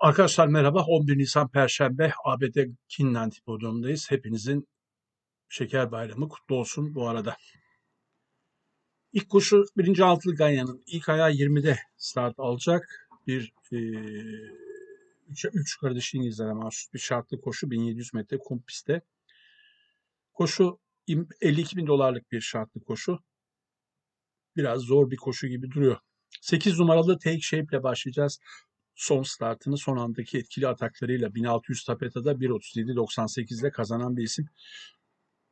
Arkadaşlar merhaba. 11 Nisan Perşembe ABD Kinland Hipodromu'ndayız. Hepinizin şeker bayramı kutlu olsun bu arada. İlk koşu birinci altılı Ganya'nın ilk ayağı 20'de start alacak. Bir 3 e, üç kardeş İngilizlere mahsus bir şartlı koşu 1700 metre kum pistte. Koşu 52 bin dolarlık bir şartlı koşu. Biraz zor bir koşu gibi duruyor. 8 numaralı Take Shape ile başlayacağız son startını son andaki etkili ataklarıyla 1600 tapetada 1.37.98'de kazanan bir isim.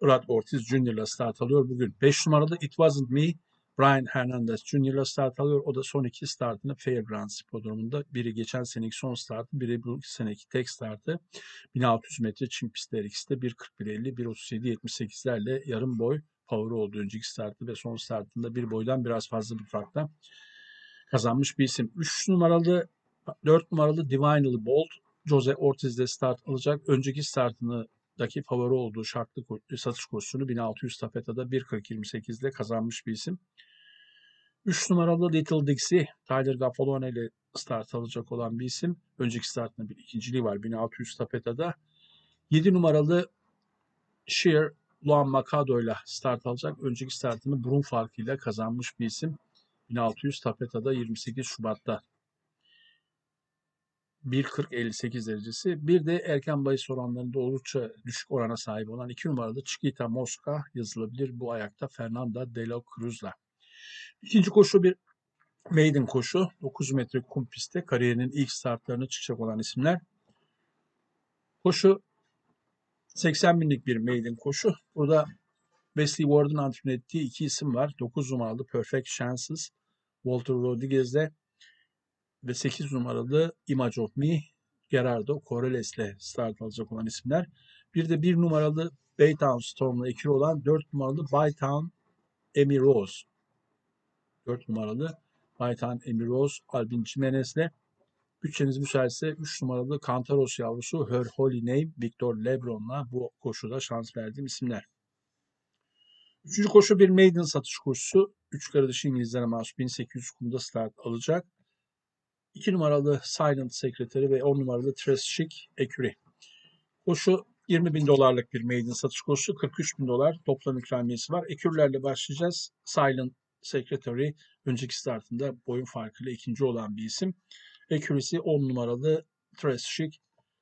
Rad Ortiz Jr. ile start alıyor bugün. 5 numaralı It Wasn't Me Brian Hernandez Jr. ile start alıyor. O da son iki startını Fairgrounds Hipodromu'nda. Biri geçen seneki son startı, biri bu seneki tek startı. 1600 metre çim pistler ikisi de 1.41.50, 1.37.78'lerle yarım boy power oldu önceki startı ve son startında bir boydan biraz fazla bir farkla kazanmış bir isim. 3 numaralı 4 numaralı Divinely Bolt Jose Ortiz'de start alacak. Önceki startını daki favori olduğu şartlı satış kursunu 1600 tapetada 1.40-28'de kazanmış bir isim. 3 numaralı Little Dixie Tyler Gaffalone ile start alacak olan bir isim. Önceki startında bir ikinciliği var 1600 tapetada. 7 numaralı Sheer Luan Macado ile start alacak. Önceki startını burun farkıyla kazanmış bir isim. 1600 tapetada 28 Şubat'ta 1.40-58 derecesi. Bir de erken bahis oranlarında oldukça düşük orana sahip olan 2 numaralı Chiquita Mosca yazılabilir bu ayakta Fernanda de la Cruz'la. İkinci koşu bir maiden koşu. 9 metre kum pistte kariyerinin ilk startlarını çıkacak olan isimler. Koşu 80 binlik bir maiden koşu. Burada Wesley Ward'un antrenör ettiği iki isim var. 9 numaralı Perfect Chances Walter Rodriguez'de ve 8 numaralı Image of Me Gerardo Corrales ile start alacak olan isimler. Bir de 1 numaralı Baytown Storm'la ekili olan 4 numaralı Baytown Amy Rose. 4 numaralı Baytown Amy Rose Albin Jimenez ile bütçeniz müsaitse 3 numaralı Kantaros yavrusu Her Holy Name Victor Lebron'la bu koşuda şans verdiğim isimler. Üçüncü koşu bir maiden satış koşusu. 3 kardeşi İngilizlere mahsus 1800 kumda start alacak. 2 numaralı Silent Secretary ve 10 numaralı Tres Chic Ecury. Koşu 20 bin dolarlık bir maiden satış koşusu. 43 bin dolar toplam ikramiyesi var. Ekürlerle başlayacağız. Silent Secretary önceki startında boyun farkıyla ikinci olan bir isim. Ekürisi 10 numaralı Tres Chic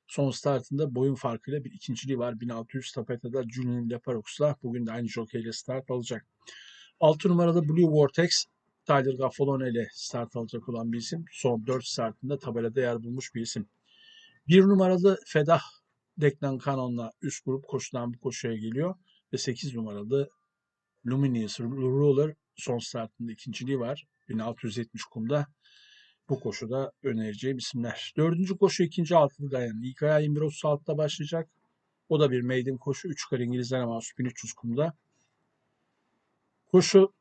son startında boyun farkıyla bir ikinciliği var. 1600 tapetede Julian Leparox'la bugün de aynı jokeyle start alacak. 6 numaralı Blue Vortex Tyler Gaffalone ile start alacak olan bir isim. Son 4 startında tabelada yer bulmuş bir isim. Bir numaralı Fedah Declan Cannon'la üst grup koşudan bu koşuya geliyor. Ve 8 numaralı Luminous Ruler son startında ikinciliği var. 1670 kumda bu koşuda önereceğim isimler. Dördüncü koşu ikinci altılı dayan. İlk ayağı 21.36'da başlayacak. O da bir maiden koşu. 3 kare İngilizlere mahsus 1300 kumda. Koşu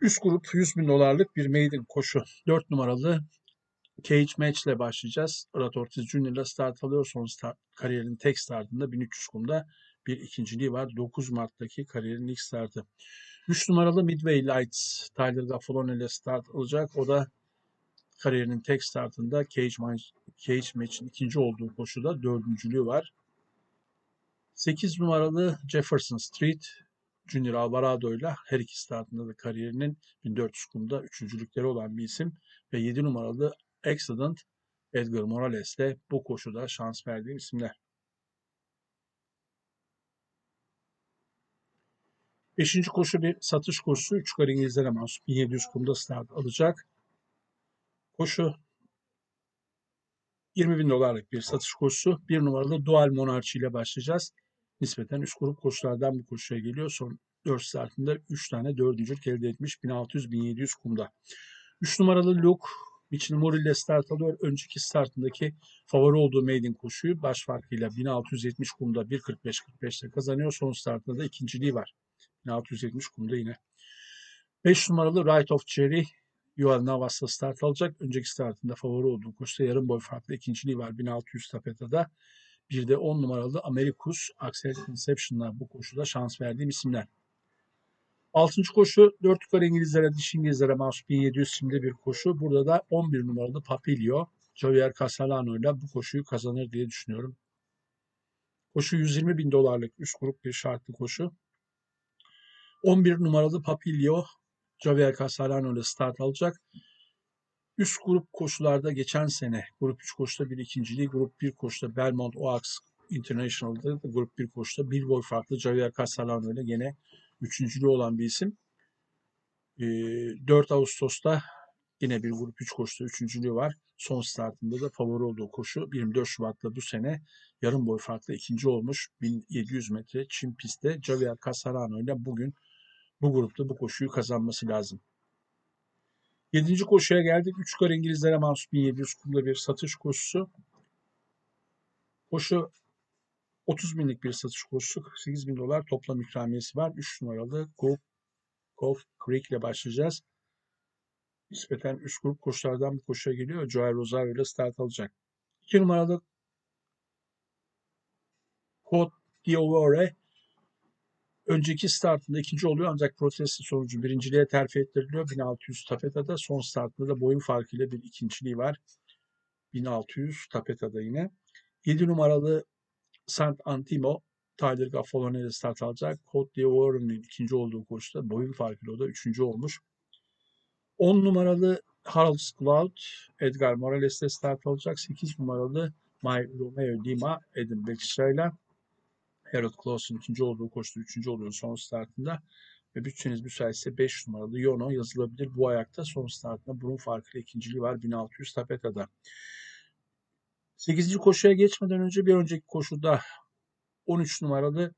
Üst grup 100 bin dolarlık bir maiden koşu. 4 numaralı Cage Match ile başlayacağız. Murat Ortiz Junior ile start alıyor. Son start, kariyerinin tek startında 1300 kumda bir ikinciliği var. 9 Mart'taki kariyerin ilk startı. 3 numaralı Midway Lights Tyler Gaffalone ile start alacak. O da kariyerinin tek startında Cage, Match, Cage Match'in ikinci olduğu koşuda dördüncülüğü var. 8 numaralı Jefferson Street Junior Alvarado ile her iki startında da kariyerinin 1400 kumda üçüncülükleri olan bir isim ve 7 numaralı Accident Edgar Morales de bu koşuda şans verdiğim isimler. Beşinci koşu bir satış koşusu. 3 kar İngilizlere mahsus 1700 kumda start alacak. Koşu 20 bin dolarlık bir satış koşusu. Bir numaralı Dual Monarchy ile başlayacağız nispeten üst grup koşulardan bu koşuya geliyor. Son 4 startında 3 tane dördüncülük elde etmiş 1600-1700 kumda. 3 numaralı Luke Mitchell ile start alıyor. Önceki startındaki favori olduğu maiden koşuyu baş farkıyla 1670 kumda 1.45-45'te kazanıyor. Son startında da ikinciliği var. 1670 kumda yine. 5 numaralı Right of Cherry Yuval Navas'la start alacak. Önceki startında favori olduğu koşuda yarım boy farklı ikinciliği var 1600 tapetada. Bir de 10 numaralı Americus Axel Conception'la bu koşuda şans verdiğim isimler. Altıncı koşu 4 yukarı İngilizlere, dişi İngilizlere mahsus 1700 şimdi bir koşu. Burada da 11 numaralı Papilio Javier Castellano ile bu koşuyu kazanır diye düşünüyorum. Koşu 120 bin dolarlık üst grup bir şartlı koşu. 11 numaralı Papilio Javier Castellano ile start alacak. Üst grup koşularda geçen sene grup 3 koşuda bir ikinciliği, grup 1 koşuda Belmont Oaks International'da da grup 1 koşuda bir boy farklı Javier Castellano ile gene üçüncülüğü olan bir isim. Ee, 4 Ağustos'ta yine bir grup 3 koşuda üçüncülüğü var. Son startında da favori olduğu koşu 24 Şubat'ta bu sene yarım boy farklı ikinci olmuş 1700 metre çim pistte Javier Castellano ile bugün bu grupta bu koşuyu kazanması lazım. Yedinci koşuya geldik. Üç kar İngilizlere mahsus 1700 kumda bir satış koşusu. Koşu 30 binlik bir satış koşusu. 48 bin dolar toplam ikramiyesi var. 3 numaralı Golf, Golf Creek ile başlayacağız. Nispeten üst grup koşulardan bir koşuya geliyor. Joel Rosario ile start alacak. 2 numaralı Côte d'Ivoire önceki startında ikinci oluyor ancak protesto sonucu birinciliğe terfi ettiriliyor. 1600 tapeta'da son startında da boyun farkıyla bir ikinciliği var. 1600 tapeta'da yine. 7 numaralı Sant Antimo Tyler Gaffalone ile start alacak. Côte d'Ivoire'nin ikinci olduğu koşuda boyun farkıyla o da üçüncü olmuş. 10 numaralı Harold Cloud Edgar Morales ile start alacak. 8 numaralı My Romeo Lima Adam Bekşa ile Harold Clausen ikinci olduğu koştu. Üçüncü oluyor son startında. Ve bütçeniz müsaitse 5 numaralı Yono yazılabilir. Bu ayakta son startında burun farkıyla ikinciliği var 1600 tapeta'da. 8. koşuya geçmeden önce bir önceki koşuda 13 numaralı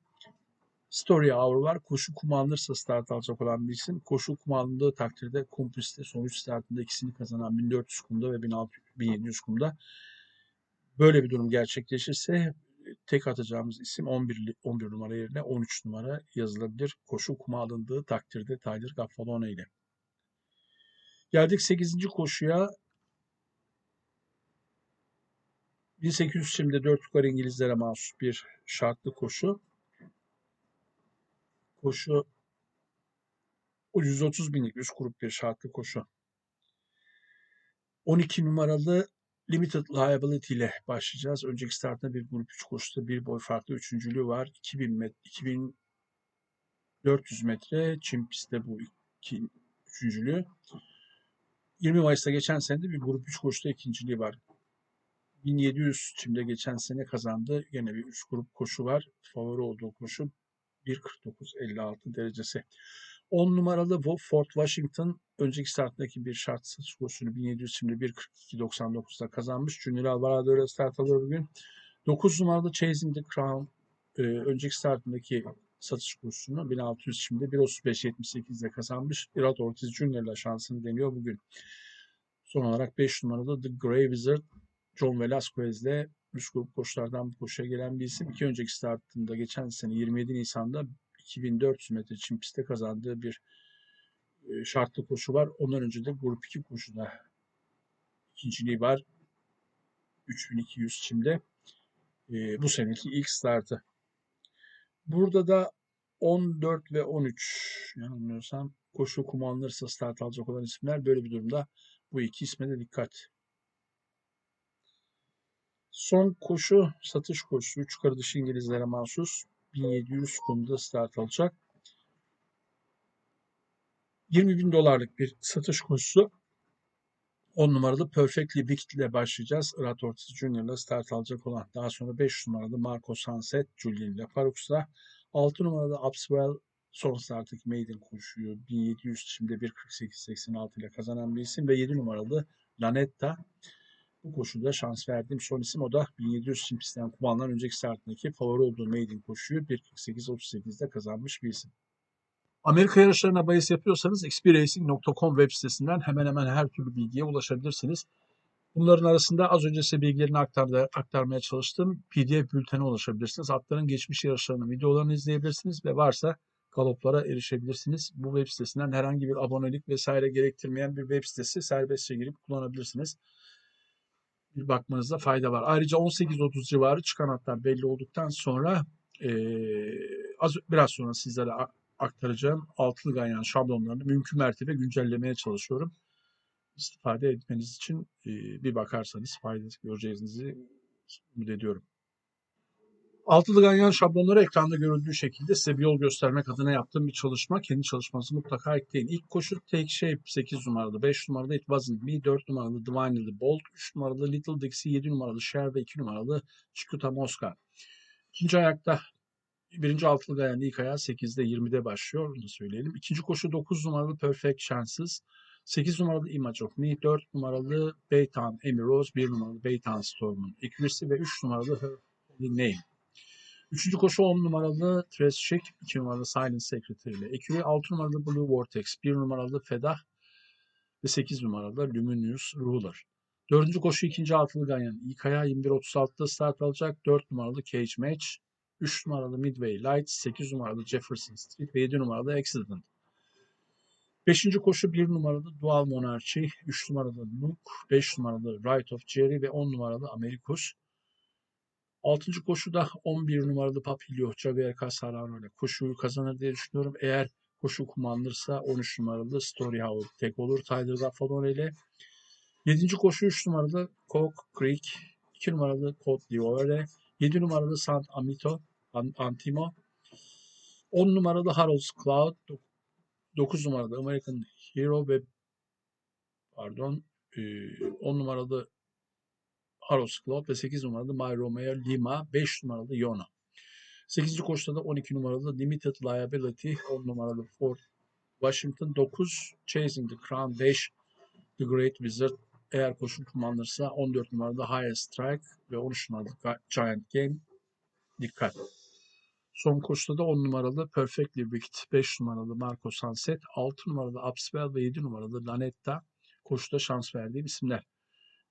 Story Hour var. Koşu kumandırsa start alacak olan bir isim. Koşu kumandırdığı takdirde kum pistte sonuç startında ikisini kazanan 1400 kumda ve 1600, 1700 kumda. Böyle bir durum gerçekleşirse tek atacağımız isim 11, 11 numara yerine 13 numara yazılabilir. Koşu kuma alındığı takdirde Tyler Gaffalone ile. Geldik 8. koşuya. 1800 şimdi 4 yukarı İngilizlere mahsus bir şartlı koşu. Koşu 130 binlik üst grup bir şartlı koşu. 12 numaralı Limited Liability ile başlayacağız. Önceki startında bir grup 3 koşuda bir boy farklı üçüncülüğü var. 2000 met 2400 metre çim pistte bu iki, üçüncülüğü. 20 Mayıs'ta geçen sene de bir grup 3 koşuda ikinciliği var. 1700 çimde geçen sene kazandı. Yine bir 3 grup koşu var. Favori olduğu koşu 1.49.56 derecesi. 10 numaralı Fort Washington önceki starttaki bir şart satış kursunu 1700 şimdi 1.42.99'da kazanmış. Junior Alvarado ile start alıyor bugün. 9 numaralı Chasing the Crown e, önceki startındaki satış kursunu 1600 şimdi 1.35.78'de kazanmış. Irat Ortiz Junior ile şansını deniyor bugün. Son olarak 5 numaralı The Grey Wizard John Velasquez ile üst grup koşulardan bu koşuya gelen bir isim. İki önceki startında geçen sene 27 Nisan'da 2400 metre çim pistte kazandığı bir e, şartlı koşu var. Ondan önce de grup 2 koşuda ikinciliği var. 3200 çimde. E, bu seneki ilk startı. Burada da 14 ve 13 yanılmıyorsam koşu kumanlarsa start alacak olan isimler böyle bir durumda bu iki isme de dikkat. Son koşu satış koşusu. Yukarı dışı İngilizlere mahsus. 1700 kumda start alacak. 20 bin dolarlık bir satış koşusu. 10 numaralı Perfectly Big ile başlayacağız. Irat Ortiz Junior ile start alacak olan. Daha sonra 5 numaralı Marco Sunset Julian ile Faruks'la. 6 numaralı Upswell son starttaki maiden koşuyor. 1700 şimdi 1.48.86 ile kazanan bir isim ve 7 numaralı Lanetta bu koşuda şans verdiğim son isim o da 1700 Simpis'ten kumandan önceki startındaki favori olduğu maiden koşuyu 1.48.38'de kazanmış bir isim. Amerika yarışlarına bahis yapıyorsanız xpracing.com web sitesinden hemen hemen her türlü bilgiye ulaşabilirsiniz. Bunların arasında az önce size bilgilerini aktardı, aktarmaya çalıştığım PDF bültene ulaşabilirsiniz. Atların geçmiş yarışlarının videolarını izleyebilirsiniz ve varsa galoplara erişebilirsiniz. Bu web sitesinden herhangi bir abonelik vesaire gerektirmeyen bir web sitesi serbestçe girip kullanabilirsiniz bir bakmanızda fayda var. Ayrıca 18-30 civarı çıkan hatlar belli olduktan sonra e, az biraz sonra sizlere aktaracağım altılı ganyan şablonlarını mümkün mertebe güncellemeye çalışıyorum. istifade etmeniz için e, bir bakarsanız fayda göreceğinizi umut ediyorum. Altılı ganyan şablonları ekranda görüldüğü şekilde size bir yol göstermek adına yaptığım bir çalışma. Kendi çalışmanızı mutlaka ekleyin. İlk koşu Take Shape 8 numaralı, 5 numaralı It Wasn't Me, 4 numaralı Divinely Bolt, 3 numaralı Little Dixie, 7 numaralı Cher ve 2 numaralı Çikuta Mosca. İkinci ayakta birinci altılı gayanın ilk ayağı 8'de 20'de başlıyor. Onu söyleyelim. İkinci koşu 9 numaralı Perfect Chances. 8 numaralı Image of Me, 4 numaralı Beytan Amy Rose, 1 numaralı Beytan Storm'un ikilisi ve 3 numaralı Her Name. Üçüncü koşu 10 numaralı Tres Chic, 2 numaralı Silent Secretary ile ekili, 6 numaralı Blue Vortex, 1 numaralı Fedah ve 8 numaralı Luminous Ruler. Dördüncü koşu ikinci altılı ganyan. İlk ayağı 21.36'da start alacak. 4 numaralı Cage Match, 3 numaralı Midway Lights, 8 numaralı Jefferson Street ve 7 numaralı Accident. Beşinci koşu 1 numaralı Dual Monarchy, 3 numaralı Luke, 5 numaralı Right of Jerry ve 10 numaralı Americus. Altıncı koşuda 11 numaralı Papilio Javier Casarano ile koşuyu kazanır diye düşünüyorum. Eğer koşu kumandırsa 13 numaralı Story Howard tek olur. Tyler Gaffalone ile. 7. koşu 3 numaralı Coke Creek, 2 numaralı Cote d'Ivoire, 7 numaralı San Amito, An- Antimo, 10 numaralı Harold's Cloud, 9 numaralı American Hero ve pardon e, 10 numaralı Harold's Cloud ve 8 numaralı My Romeo Lima, 5 numaralı Yona. 8. koşuda da 12 numaralı Limited Liability, 10 numaralı Ford Washington, 9 Chasing the Crown, 5 The Great Wizard, eğer koşu kullanılırsa 14 numaralı Highest Strike ve 13 numaralı Giant Game dikkat. Son koşuda da 10 numaralı Perfectly Wicked, 5 numaralı Marco Sunset, 6 numaralı Upswell ve 7 numaralı Lanetta koşuda şans verdiğim isimler.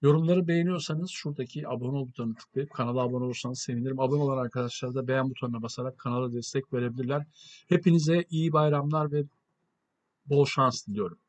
Yorumları beğeniyorsanız şuradaki abone ol butonuna tıklayıp kanala abone olursanız sevinirim. Abone olan arkadaşlar da beğen butonuna basarak kanala destek verebilirler. Hepinize iyi bayramlar ve bol şans diliyorum.